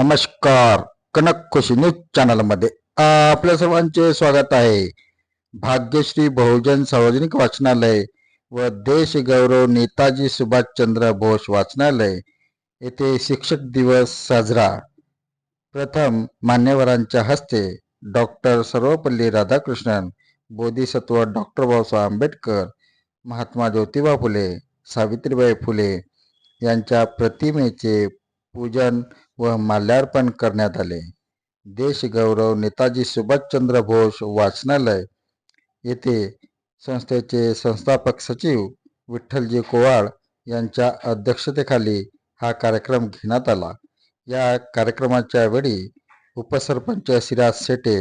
नमस्कार. कनक खुशी न्यूज चॅनलमध्ये आपल्या सर्वांचे स्वागत आहे. भाग्यश्री बहुजन सार्वजनिक वाचनालय व देश गौरव नेताजी सुभाषचंद्र बोस वाचनालय येथे शिक्षक दिवस साजरा. प्रथम मान्यवरांच्या हस्ते डॉक्टर सर्वपल्ली राधाकृष्णन बोधिसत्व डॉक्टर बाबासाहेब आंबेडकर महात्मा ज्योतिबा फुले सावित्रीबाई फुले यांच्या प्रतिमेचे पूजन व माल्यार्पण करण्यात आले. देश गौरव नेताजी सुभाषचंद्र बोस वाचनालय येथे संस्थेचे संस्थापक सचिव विठ्ठलजी कोवाळ यांच्या अध्यक्षतेखाली हा कार्यक्रम घेण्यात आला. या कार्यक्रमाच्या वेळी उपसरपंच सिराज सेटे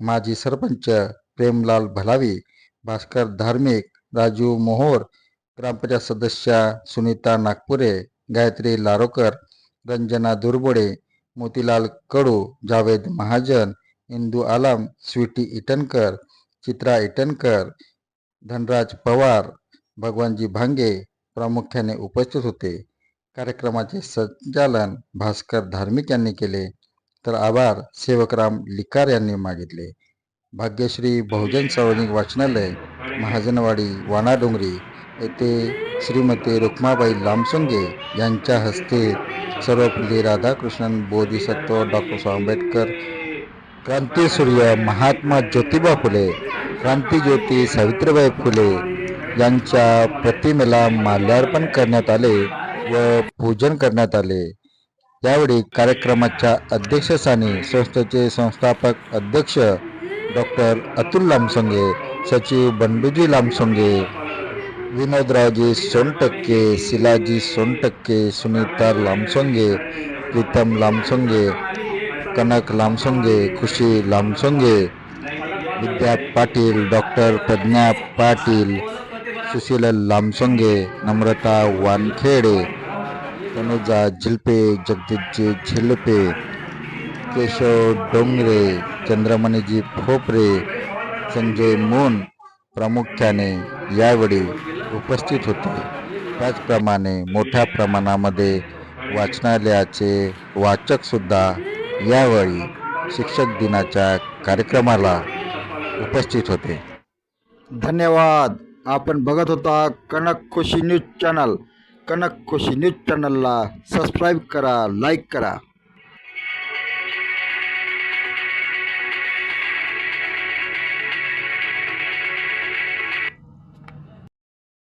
माजी सरपंच प्रेमलाल भलावी भास्कर धार्मिक राजू मोहोर ग्रामपंचायत सदस्या सुनीता नागपुरे गायत्री लारोकर रंजना दुर्बोडे मोतीलाल कडू जावेद महाजन इंदू आलम स्वीटी इटनकर चित्रा इटनकर धनराज पवार भगवानजी भांगे प्रामुख्याने उपस्थित होते. कार्यक्रमाचे संचालन भास्कर धार्मिक यांनी केले. तर आभार सेवकराम लिकार यांनी मागितले. भाग्यश्री बहुजन सार्वजनिक वाचनालय महाजनवाडी वाणाडोंगरी येथे श्रीमती रुक्माबाई लामसुंगे यांच्या हस्ते सर्वपल्ली राधाकृष्णन बोधिसत्व डॉक्टर साहेब आंबेडकर क्रांतीसूर्य महात्मा ज्योतिबा फुले क्रांतीज्योती सावित्रीबाई फुले यांच्या प्रतिमेला माल्यार्पण करण्यात आले व पूजन करण्यात आले. यावेळी कार्यक्रमाच्या अध्यक्षस्थानी संस्थेचे संस्थापक अध्यक्ष डॉक्टर अतुल लामसंगे सचिव बंडूजी लामसंगे विनोदराजी सोंटक्के शिलाजी सोंटक्के सुनीता लामसोंगे प्रीतम लामसोंगे कनक लामसोंगे खुशी लामसोंगे विद्या पाटिल डॉक्टर प्रज्ञा पाटिल सुशील लामसोंगे नम्रता वानखेड़े तनुजा झिलपे जगदीजी झिलपे केशव डोंगरे चंद्रमणिजी फोपरे संजय मून प्रामुख्याने यावेळी उपस्थित होते. त्याचप्रमाणे मोठ्या प्रमाणामध्ये वाचनालयाचे वाचकसुद्धा यावेळी शिक्षक दिनाच्या कार्यक्रमाला उपस्थित होते. धन्यवाद. आपण बघत होता Kanak Khushi news channel. Kanak Khushi news चॅनलला सबस्क्राईब करा लाईक करा.